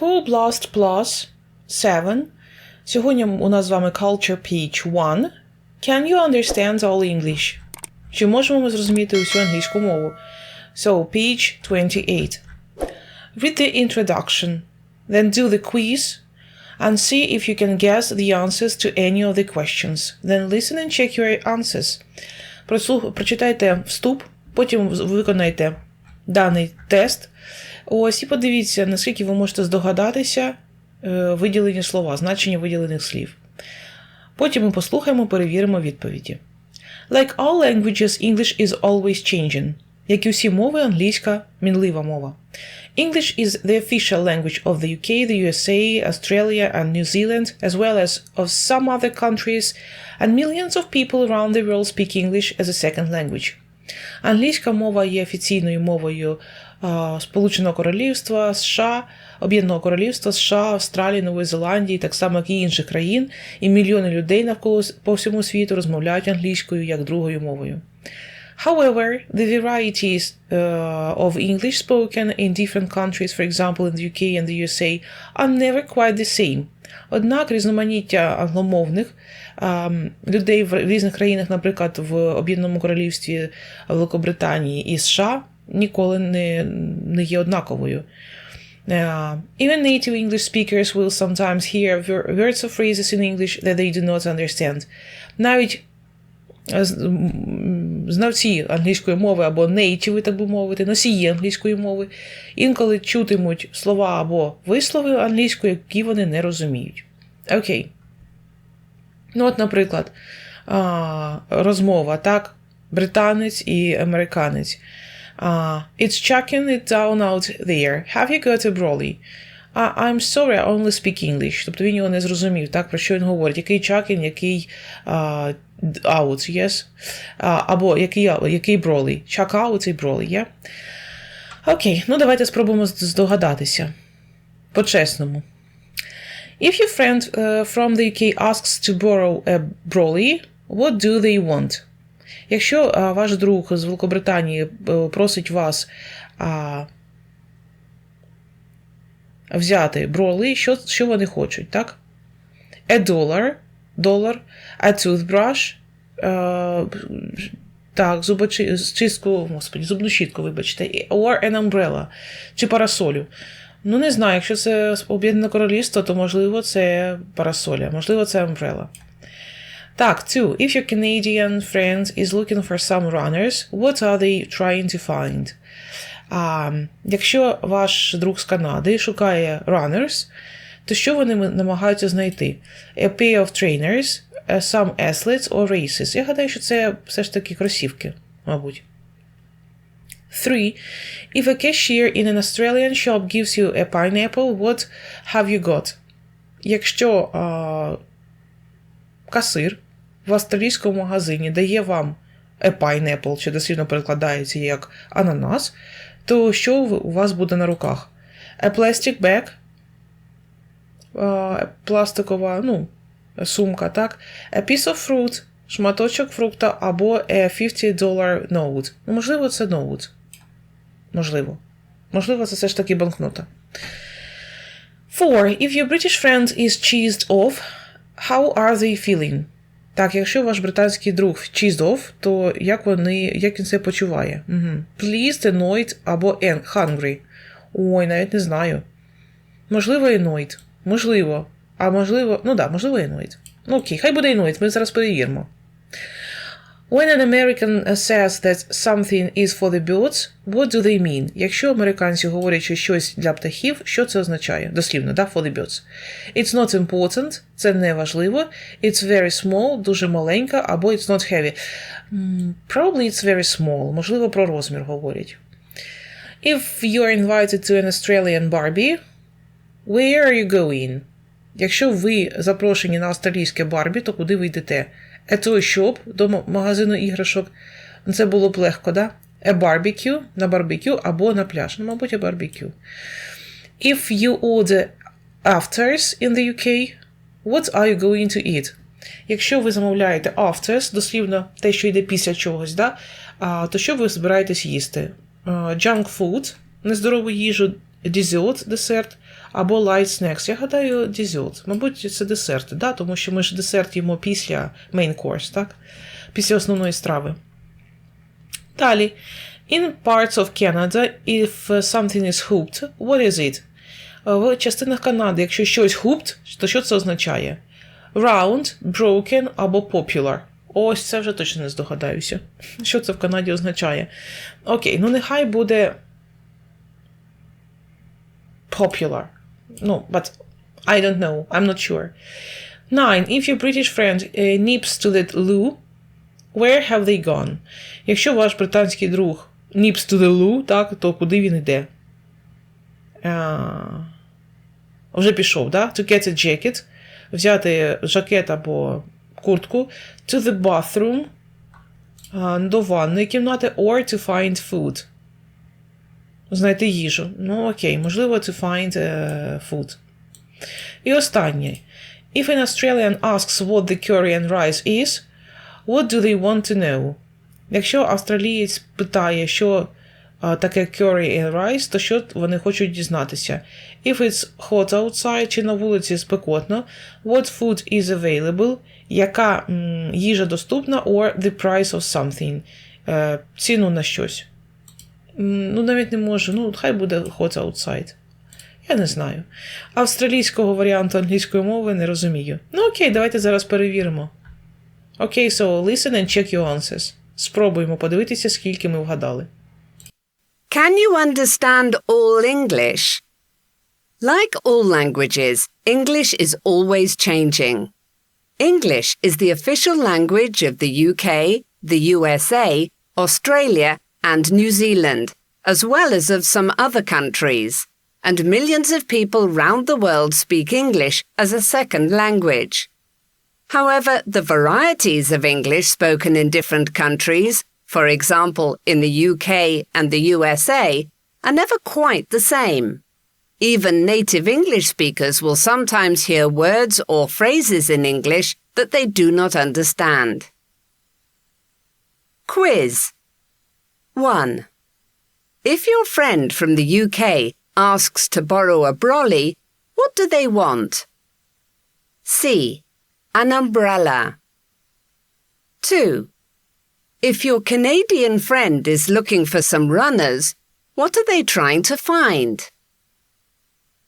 Full Blast Plus 7. Сьогодні у нас з вами Culture Page 1. Can you understand all English? Чи можемо ми зрозуміти усю англійську мову? So, page 28. Read the introduction, then do the quiz and see if you can guess the answers to any of the questions. Then listen and check your answers. Прослух... Прочитайте вступ, потім виконайте даний тест. Ось і подивіться, наскільки ви можете здогадатися е, виділені слова, значення виділених слів. Потім ми послухаємо, перевіримо відповіді. Like all languages, English is always changing. Як і всі мови, англійська мінлива мова. English is the official language of the UK, the USA, Australia, and New Zealand, as well as of some other countries, and millions of people around the world speak English as a second language. Англійська мова є офіційною мовою Сполученого Королівства, США, Об'єднаного Королівства, США, Австралії, Нової Зеландії, так само як і інших країн, і мільйони людей навколо по всьому світу розмовляють англійською як другою мовою. However, the varieties uh, of English spoken in different countries, for example, in the UK and the USA, are never quite the same. Однак різноманіття англомовних ем, людей в різних країнах, наприклад, в Об'єднаному Королівстві Великобританії і США, ніколи не, не є однаковою. Uh, even native English speakers will sometimes hear ver- words or phrases in English that they do not understand. Навіть з- м, знавці англійської мови або нейтіви, так би мовити, носії англійської мови, інколи чутимуть слова або вислови англійської, які вони не розуміють. Окей. Ну, от, наприклад, розмова, так? Британець і американець. It's chucking it down out there. Have you got a brolly? Uh, I'm sorry, I only speak English. Тобто він його не зрозумів, так, про що він говорить. Який чакін, який а, out, yes? А, або який, який бролі. Chuck out і бролі, yeah? Окей, ну давайте спробуємо здогадатися. По-чесному. If your friend uh, from the UK asks to borrow a brolly, what do they want? Якщо а, ваш друг з Великобританії е, просить вас а, взяти броли, що, що вони хочуть, так? A dollar, долар, a toothbrush, е, так, зубочи, чистку, господі, зубну щітку, вибачте, or an umbrella, чи парасолю. Ну, не знаю, якщо це Об'єднане Королівство, то можливо це парасоля, можливо, це umbrella. Так, two. If your Canadian friend is looking for some runners, what are they trying to find? А, якщо ваш друг з Канади шукає runners, то що вони намагаються знайти? A pair of trainers, uh, some athletes or races. Я гадаю, що це все ж таки кросівки, мабуть. Three. If a cashier in an Australian shop gives you a pineapple, what have you got? Якщо а, касир в австралійському магазині дає вам a pineapple, що дослівно перекладається як ананас, то що у вас буде на руках? A plastic bag, пластикова ну, сумка, так? A piece of fruit, шматочок фрукта або a 50 dollar note. Ну, можливо, це note. Можливо. Можливо, це все ж таки банкнота. Four. If your British friend is cheesed off, how are they feeling? Так, якщо ваш британський друг off, то як вони, як він себе почуває? Угу. Please, annoyed або hungry. Ой, навіть не знаю. Можливо, annoyed. Можливо. А можливо, ну да, можливо, annoyed. Ну окей, хай буде annoyed, ми зараз перевіримо. When an American says that something is for the birds, what do they mean? Якщо американці говорять, що щось для птахів, що це означає? Дослівно, да, for the birds. It's not important, це не важливо. It's very small, дуже маленька, або it's not heavy. Probably it's very small, можливо, про розмір говорять. If you're invited to an Australian Barbie, where are you going? Якщо ви запрошені на австралійське Барбі, то куди ви йдете? Toy shop до магазину іграшок. Це було б легко, да? A barbecue на барбекю або на пляж. Ну, мабуть, a barbecue. If you order afters in the UK, what are you going to eat? Якщо ви замовляєте afters, дослівно те, що йде після чогось, да? то що ви збираєтесь їсти? А, Junk food, нездорову їжу, dessert, десерт, або light snacks. Я гадаю, dessert. Мабуть, це десерт, да? тому що ми ж десерт їмо після main course, так? Після основної страви. Далі. In parts of Canada, if something is hooped, what is it? В частинах Канади, якщо щось hooped, то що це означає? Round, broken або popular. Ось це вже точно не здогадаюся. Що це в Канаді означає? Окей, ну нехай буде popular. Ну, but I don't know. I'm not sure. Nine. If your British friend uh, nips to the loo, where have they gone? Якщо ваш британський друг nips to the loo, так, то куди він йде? Uh, вже пішов, да? To get a jacket. Взяти жакет або куртку. To the bathroom. Uh, до ванної кімнати. Or to find food. Знайти їжу. Ну, окей, можливо, to find uh, food. І останнє. If an Australian asks what the curry and rice is, what do they want to know? Якщо австралієць питає, що uh, таке curry and rice, то що вони хочуть дізнатися? If it's hot outside, чи на вулиці спекотно, what food is available, яка м, їжа доступна, or the price of something, uh, ціну на щось. Ну, навіть не можу. Ну, хай буде hot outside. Я не знаю. Австралійського варіанту англійської мови не розумію. Ну окей, давайте зараз перевіримо. Окей, so listen and check your answers. Спробуємо подивитися, скільки ми вгадали. Can you understand all English? Like all languages, English is always changing. English is the official language of the UK, the USA, Australia, and New Zealand, as well as of some other countries. And millions of people round the world speak English as a second language. However, the varieties of English spoken in different countries, for example, in the UK and the USA, are never quite the same. Even native English speakers will sometimes hear words or phrases in English that they do not understand. Quiz 1. If your friend from the UK asks to borrow a brolly, what do they want? C. An umbrella. 2. If your Canadian friend is looking for some runners, what are they trying to find?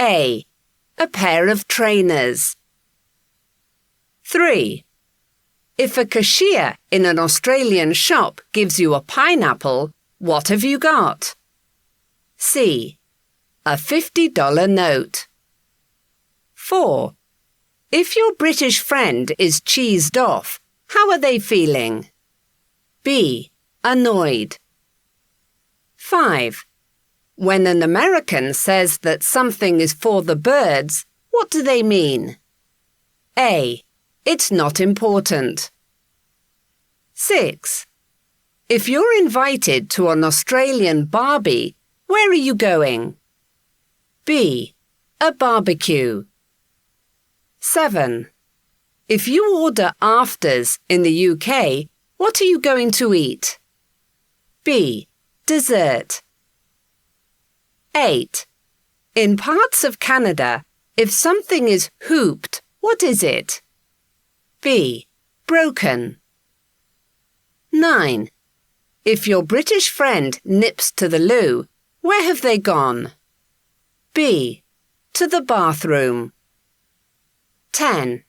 A. A pair of trainers. 3. If a cashier in an Australian shop gives you a pineapple, what have you got? C. A $50 note. 4. If your British friend is cheesed off, how are they feeling? B. Annoyed. 5. When an American says that something is for the birds, what do they mean? A. It's not important. 6. If you're invited to an Australian barbie, where are you going? B. A barbecue. 7. If you order afters in the UK, what are you going to eat? B. Dessert. 8. In parts of Canada, if something is hooped, what is it? B. Broken. 9. If your British friend nips to the loo, where have they gone? B. To the bathroom. 10.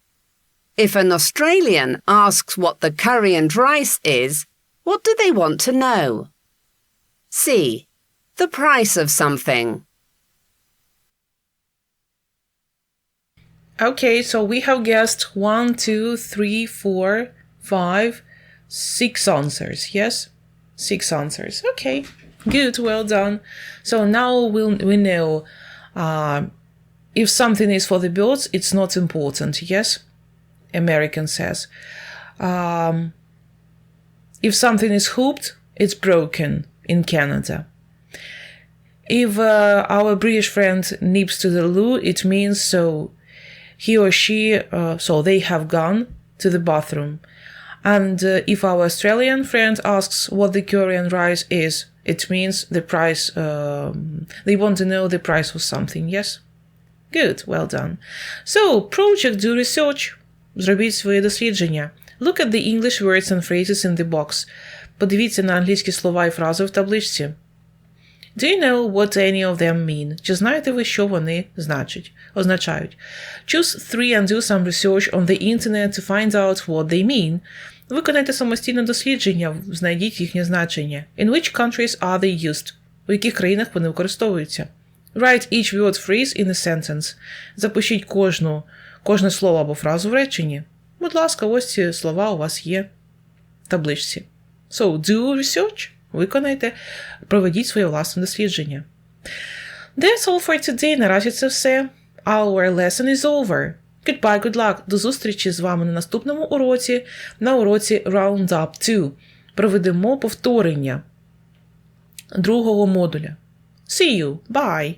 If an Australian asks what the curry and rice is, what do they want to know? C. The price of something. Okay, so we have guessed one, two, three, four, five, six answers. Yes, six answers. Okay, good, well done. So now we'll, we know uh, if something is for the birds, it's not important. Yes, American says. Um, if something is hooped, it's broken in Canada. If uh, our British friend nips to the loo, it means so he or she, uh, so they have gone to the bathroom. And uh, if our Australian friend asks what the curry and rice is, It means the price, um, they want to know the price of something, yes? Good, well done. So, project do research. Зробіть своє дослідження. Look at the English words and phrases in the box. Подивіться на англійські слова і фрази в табличці. Do you know what any of them mean? Чи знаєте ви, що вони значать, означають? Choose three and do some research on the internet to find out what they mean. Виконайте самостійне дослідження, знайдіть їхнє значення. In which countries are they used? У яких країнах вони використовуються? Write each word phrase in a sentence. Запишіть кожну, кожне слово або фразу в реченні. Будь ласка, ось ці слова у вас є в табличці. So, do research. Виконайте, проведіть своє власне дослідження. That's all for today. Наразі це все. Our lesson is over. Goodbye, good luck. До зустрічі з вами на наступному уроці, на уроці Roundup 2. Проведемо повторення другого модуля. See you. Bye.